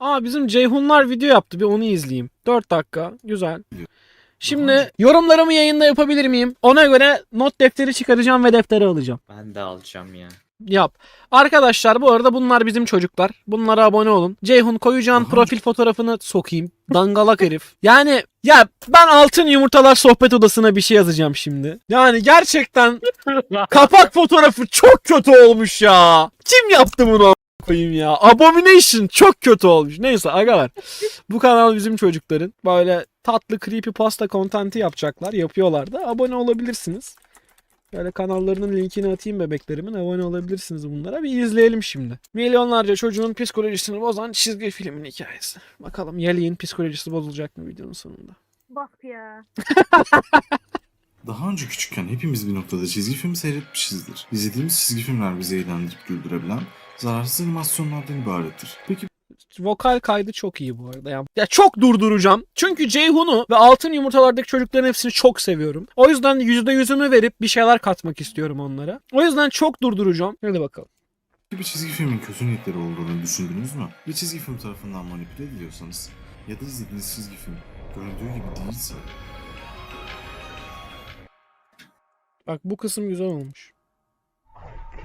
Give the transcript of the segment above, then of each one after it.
Aa bizim Ceyhunlar video yaptı. Bir onu izleyeyim. 4 dakika. Güzel. Şimdi yorumlarımı yayında yapabilir miyim? Ona göre not defteri çıkaracağım ve defteri alacağım. Ben de alacağım ya. Yap. Arkadaşlar bu arada bunlar bizim çocuklar. Bunlara abone olun. Ceyhun koyacağın Aha. profil fotoğrafını sokayım. Dangalak herif. Yani ya ben altın yumurtalar sohbet odasına bir şey yazacağım şimdi. Yani gerçekten kapak fotoğrafı çok kötü olmuş ya. Kim yaptı bunu koyayım ya? Abomination çok kötü olmuş. Neyse agalar. Bu kanal bizim çocukların. Böyle tatlı creepy pasta content'i yapacaklar. Yapıyorlar da. Abone olabilirsiniz. Böyle kanallarının linkini atayım bebeklerimin. Abone olabilirsiniz bunlara. Bir izleyelim şimdi. Milyonlarca çocuğun psikolojisini bozan çizgi filmin hikayesi. Bakalım Yali'nin psikolojisi bozulacak mı videonun sonunda? Bak ya. Daha önce küçükken hepimiz bir noktada çizgi film seyretmişizdir. İzlediğimiz çizgi filmler bizi eğlendirip güldürebilen zararsız animasyonlardan ibarettir. Peki Vokal kaydı çok iyi bu arada. Yani, ya çok durduracağım. Çünkü Ceyhun'u ve Altın Yumurtalardaki çocukların hepsini çok seviyorum. O yüzden %100'ümü verip bir şeyler katmak istiyorum onlara. O yüzden çok durduracağım. Hadi bakalım. bir çizgi filmin kötü niyetleri olduğunu düşündünüz mü? Bir çizgi film tarafından manipüle ediliyorsanız ya da izlediğiniz çizgi film göründüğü gibi değilse Bak bu kısım güzel olmuş. Alt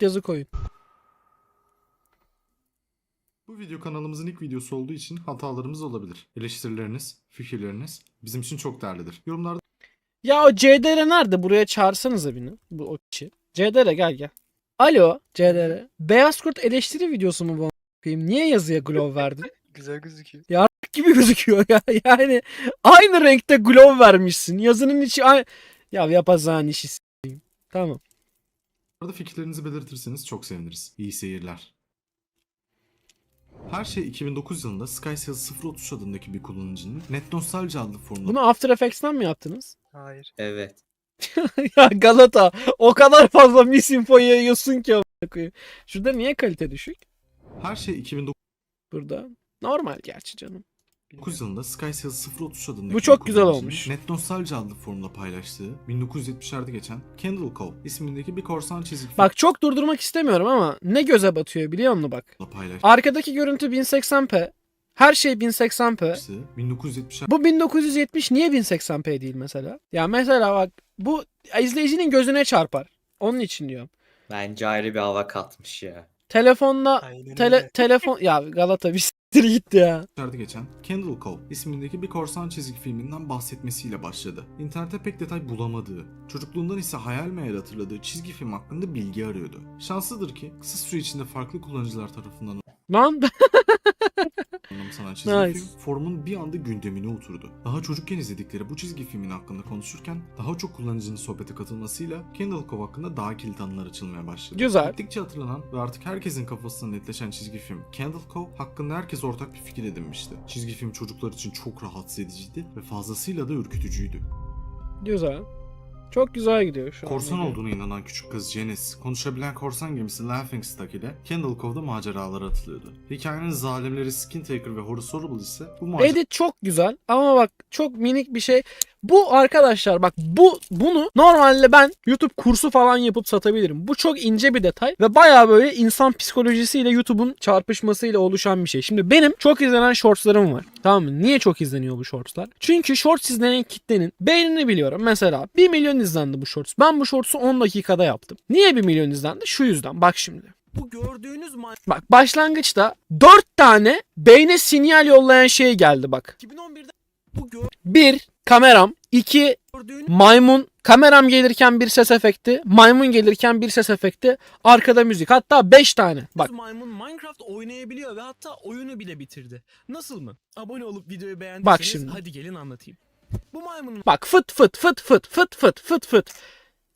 yazı koyun. Bu video kanalımızın ilk videosu olduğu için hatalarımız olabilir. Eleştirileriniz, fikirleriniz bizim için çok değerlidir. Yorumlarda Ya o CDR nerede? Buraya çağırsanıza beni. Bu o kişi. CDR gel gel. Alo CDR. Beyaz Kurt eleştiri videosu mu bu a**ayım? Niye yazıya glow verdin? Güzel gözüküyor. gibi gözüküyor ya. Yani aynı renkte glow vermişsin. Yazının içi aynı... Ya yapazan işi s**eyim. Tamam. Fikirlerinizi belirtirseniz çok seviniriz. İyi seyirler. Her şey 2009 yılında SkySales 033 adındaki bir kullanıcının Net Nostalji adlı formunda Bunu After Effects'ten mi yaptınız? Hayır. Evet. ya Galata o kadar fazla misinfo yayıyorsun ki koyayım. Şurada niye kalite düşük? Her şey 2009 Burada. Normal gerçi canım. 9 yılında SkySales 033 adındaki Bu çok güzel olmuş. Net Nostalji adlı forumda paylaştığı 1970'lerde geçen Candle Cove ismindeki bir korsan çizgi Bak çok durdurmak istemiyorum ama ne göze batıyor biliyor musun bak. filmle Arkadaki görüntü 1080p. Her şey 1080p. paylaştığı 1970'lerde Bu 1970 niye 1080p değil mesela? Ya mesela bak bu izleyicinin gözüne çarpar. Onun için diyorum. Bence ayrı bir hava katmış ya. Telefonla Aynen tele, öyle. telefon ya Galata bir s**tir gitti ya. geçen Candle Cove ismindeki bir korsan çizgi filminden bahsetmesiyle başladı. İnternette pek detay bulamadığı, çocukluğundan ise hayal meyal hatırladığı çizgi film hakkında bilgi arıyordu. Şanslıdır ki kısa süre içinde farklı kullanıcılar tarafından Lan anımsanan çizgi Nice. film forumun bir anda gündemine oturdu. Daha çocukken izledikleri bu çizgi filmin hakkında konuşurken daha çok kullanıcının sohbete katılmasıyla Candle Cove hakkında daha kilit anılar açılmaya başladı. Güzel. Gittikçe hatırlanan ve artık herkesin kafasında netleşen çizgi film Candle Cove hakkında herkes ortak bir fikir edinmişti. Çizgi film çocuklar için çok rahatsız ediciydi ve fazlasıyla da ürkütücüydü. güzel. Çok güzel gidiyor şu an. Korsan olduğuna inanan küçük kız Janice, konuşabilen korsan gemisi Laughing Stock ile Candle Cove'da maceralara atılıyordu. Hikayenin zalimleri Skin Taker ve Horrible ise bu maceraları Edit çok güzel ama bak çok minik bir şey. Bu arkadaşlar bak bu bunu normalde ben YouTube kursu falan yapıp satabilirim. Bu çok ince bir detay ve baya böyle insan psikolojisiyle YouTube'un çarpışmasıyla oluşan bir şey. Şimdi benim çok izlenen shortslarım var. Tamam mı? Niye çok izleniyor bu shortslar? Çünkü shorts izlenen kitlenin beynini biliyorum. Mesela 1 milyon izlendi bu shorts. Ben bu shorts'u 10 dakikada yaptım. Niye 1 milyon izlendi? Şu yüzden. Bak şimdi. Bu gördüğünüz Bak başlangıçta 4 tane beyne sinyal yollayan şey geldi bak. 2011'de bu Bir kameram, iki maymun, kameram gelirken bir ses efekti, maymun gelirken bir ses efekti, arkada müzik. Hatta 5 tane. Bak maymun Minecraft oynayabiliyor ve hatta oyunu bile bitirdi. Nasıl mı? Abone olup videoyu beğendiyseniz Bak şimdi. hadi gelin anlatayım. Bu maymunun bak fıt fıt fıt fıt fıt fıt fıt fıt.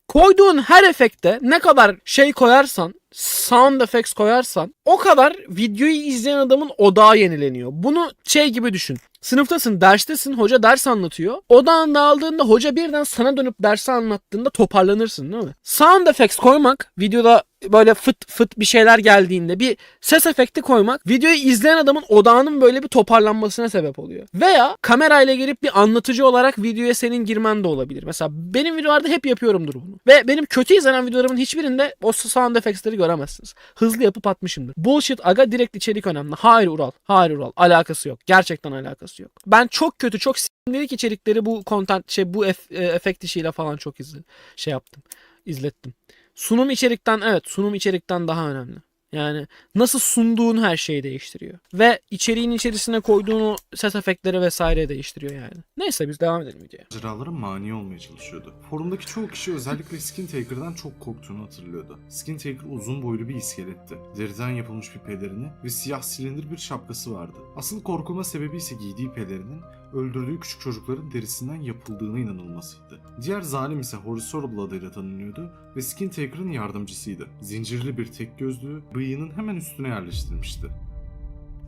Koyduğun her efekte ne kadar şey koyarsan, sound effects koyarsan o kadar videoyu izleyen adamın odağı yenileniyor. Bunu şey gibi düşün. Sınıftasın, derstesin, hoca ders anlatıyor. Odağın dağıldığında hoca birden sana dönüp dersi anlattığında toparlanırsın değil mi? Sound effects koymak, videoda böyle fıt fıt bir şeyler geldiğinde bir ses efekti koymak videoyu izleyen adamın odağının böyle bir toparlanmasına sebep oluyor. Veya kamerayla gelip bir anlatıcı olarak videoya senin girmen de olabilir. Mesela benim videolarda hep yapıyorumdur bunu. Ve benim kötü izlenen videolarımın hiçbirinde o sound effects'leri göremezsiniz. Hızlı yapıp atmışımdır. Bullshit aga direkt içerik önemli. Hayır Ural. Hayır Ural. Alakası yok. Gerçekten alakası yok. Ben çok kötü çok sinirlik içerikleri bu content şey bu ef- e, efekt işiyle falan çok izle şey yaptım. izlettim. Sunum içerikten evet sunum içerikten daha önemli. Yani nasıl sunduğun her şeyi değiştiriyor. Ve içeriğin içerisine koyduğun o ses efektleri vesaire değiştiriyor yani. Neyse biz devam edelim videoya. maceralara mani olmaya çalışıyordu. Forumdaki çoğu kişi özellikle Skin Taker'dan çok korktuğunu hatırlıyordu. Skin Taker uzun boylu bir iskeletti. Deriden yapılmış bir pelerini ve siyah silindir bir şapkası vardı. Asıl korkulma sebebi ise giydiği pelerinin öldürdüğü küçük çocukların derisinden yapıldığına inanılmasıydı. Diğer zalim ise Horrible adıyla tanınıyordu ve Skin Taker'ın yardımcısıydı. Zincirli bir tek gözlüğü bıyığının hemen üstüne yerleştirmişti.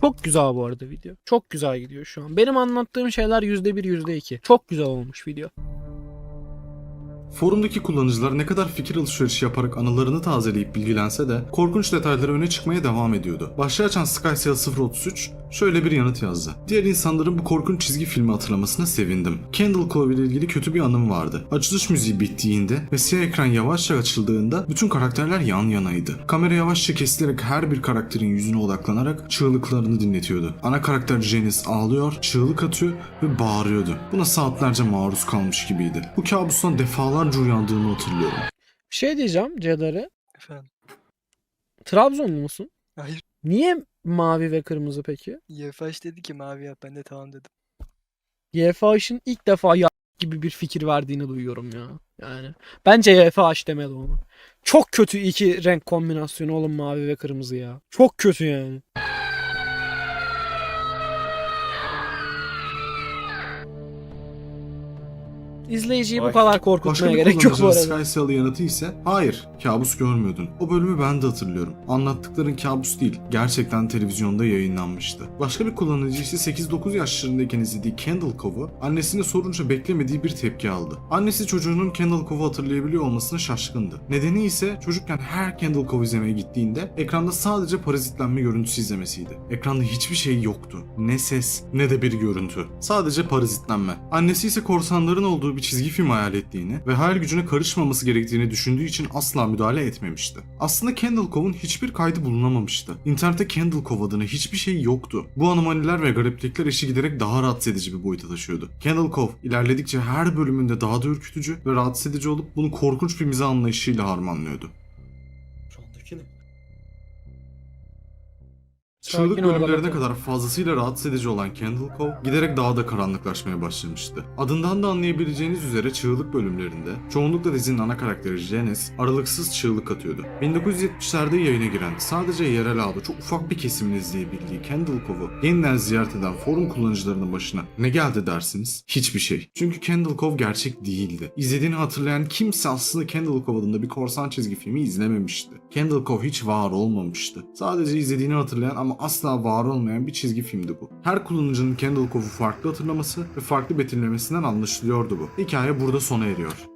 Çok güzel bu arada video. Çok güzel gidiyor şu an. Benim anlattığım şeyler %1 %2. Çok güzel olmuş video. Forumdaki kullanıcılar ne kadar fikir alışverişi yaparak anılarını tazeleyip bilgilense de korkunç detayları öne çıkmaya devam ediyordu. Başlığı açan SkySail 033 şöyle bir yanıt yazdı. Diğer insanların bu korkunç çizgi filmi hatırlamasına sevindim. Candle Cove ile ilgili kötü bir anım vardı. Açılış müziği bittiğinde ve siyah ekran yavaşça açıldığında bütün karakterler yan yanaydı. Kamera yavaşça kesilerek her bir karakterin yüzüne odaklanarak çığlıklarını dinletiyordu. Ana karakter Janice ağlıyor, çığlık atıyor ve bağırıyordu. Buna saatlerce maruz kalmış gibiydi. Bu kabustan defalarca uyandığımı hatırlıyorum. Bir şey diyeceğim Cedar'e. Efendim. Trabzonlu musun? Hayır. Niye mavi ve kırmızı peki? YFH dedi ki mavi yap ben de tamam dedim. YFH'ın ilk defa ya gibi bir fikir verdiğini duyuyorum ya. Yani bence YFH demeli onu. Çok kötü iki renk kombinasyonu oğlum mavi ve kırmızı ya. Çok kötü yani. İzleyiciyi bu Ay. kadar Başka korkutmaya gerek yok bu arada. SkySail yanıtı ise hayır kabus görmüyordun. O bölümü ben de hatırlıyorum. Anlattıkların kabus değil. Gerçekten televizyonda yayınlanmıştı. Başka bir kullanıcı ise 8-9 yaşlarındayken izlediği Candle Cove'u annesine sorunca beklemediği bir tepki aldı. Annesi çocuğunun Candle Cove'u hatırlayabiliyor olmasına şaşkındı. Nedeni ise çocukken her Candle Cove izlemeye gittiğinde ekranda sadece parazitlenme görüntüsü izlemesiydi. Ekranda hiçbir şey yoktu. Ne ses ne de bir görüntü. Sadece parazitlenme. Annesi ise korsanların olduğu bir çizgi film hayal ettiğini ve hayal gücüne karışmaması gerektiğini düşündüğü için asla müdahale etmemişti. Aslında Candle Cove'un hiçbir kaydı bulunamamıştı. İnternette Candle Cove adına hiçbir şey yoktu. Bu anomaliler ve gariplikler eşi giderek daha rahatsız edici bir boyuta taşıyordu. Candle Cove ilerledikçe her bölümünde daha da ürkütücü ve rahatsız edici olup bunu korkunç bir mizah anlayışıyla harmanlıyordu. Sakin Çığlık ol bölümlerine bakalım. kadar fazlasıyla rahatsız edici olan Candle Cove giderek daha da karanlıklaşmaya başlamıştı. Adından da anlayabileceğiniz üzere çığlık bölümlerinde çoğunlukla dizinin ana karakteri Janice aralıksız çığlık atıyordu. 1970'lerde yayına giren sadece yerel ağda çok ufak bir kesimin izleyebildiği Candle Cove'u yeniden ziyaret eden forum kullanıcılarının başına ne geldi dersiniz? Hiçbir şey. Çünkü Candle Cove gerçek değildi. İzlediğini hatırlayan kimse aslında Candle Cove adında bir korsan çizgi filmi izlememişti. Candle Cove hiç var olmamıştı. Sadece izlediğini hatırlayan ama asla var olmayan bir çizgi filmdi bu. Her kullanıcının Candle Cove'u farklı hatırlaması ve farklı betimlemesinden anlaşılıyordu bu. Hikaye burada sona eriyor.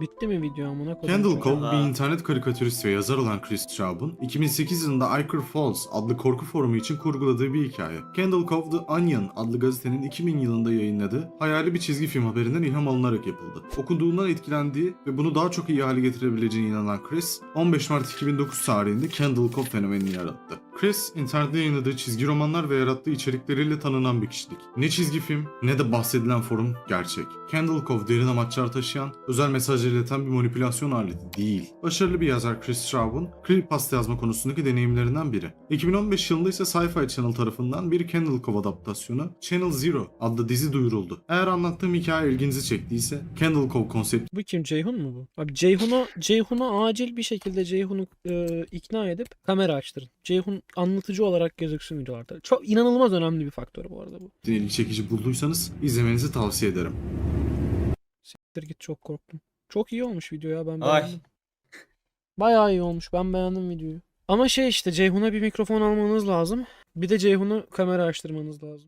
Bitti mi video amına koyayım? Candle Cove Aa. bir internet karikatürist ve yazar olan Chris Straub'un 2008 yılında Iker Falls adlı korku forumu için kurguladığı bir hikaye. Candle Cove The Onion adlı gazetenin 2000 yılında yayınladığı hayali bir çizgi film haberinden ilham alınarak yapıldı. Okuduğundan etkilendiği ve bunu daha çok iyi hale getirebileceğine inanan Chris, 15 Mart 2009 tarihinde Candle Cove fenomenini yarattı. Chris, internette yayınladığı çizgi romanlar ve yarattığı içerikleriyle tanınan bir kişilik. Ne çizgi film ne de bahsedilen forum gerçek. Candle Cove derin amaçlar taşıyan, özel mesajlar ileten bir manipülasyon aleti değil. Başarılı bir yazar Chris Straub'un creepypasta yazma konusundaki deneyimlerinden biri. 2015 yılında ise Sci-Fi Channel tarafından bir Candle Cove adaptasyonu Channel Zero adlı dizi duyuruldu. Eğer anlattığım hikaye ilginizi çektiyse Candle Cove konsepti Bu kim Ceyhun mu bu? Abi Ceyhun'a Ceyhun'a acil bir şekilde Ceyhun'u e, ikna edip kamera açtırın. Ceyhun anlatıcı olarak gözüksün videolarda. Çok inanılmaz önemli bir faktör bu arada bu. ilgi çekici bulduysanız izlemenizi tavsiye ederim. Siktir git çok korktum. Çok iyi olmuş video ya ben Ay. beğendim. Bayağı iyi olmuş ben beğendim videoyu. Ama şey işte Ceyhun'a bir mikrofon almanız lazım. Bir de Ceyhun'u kamera açtırmanız lazım.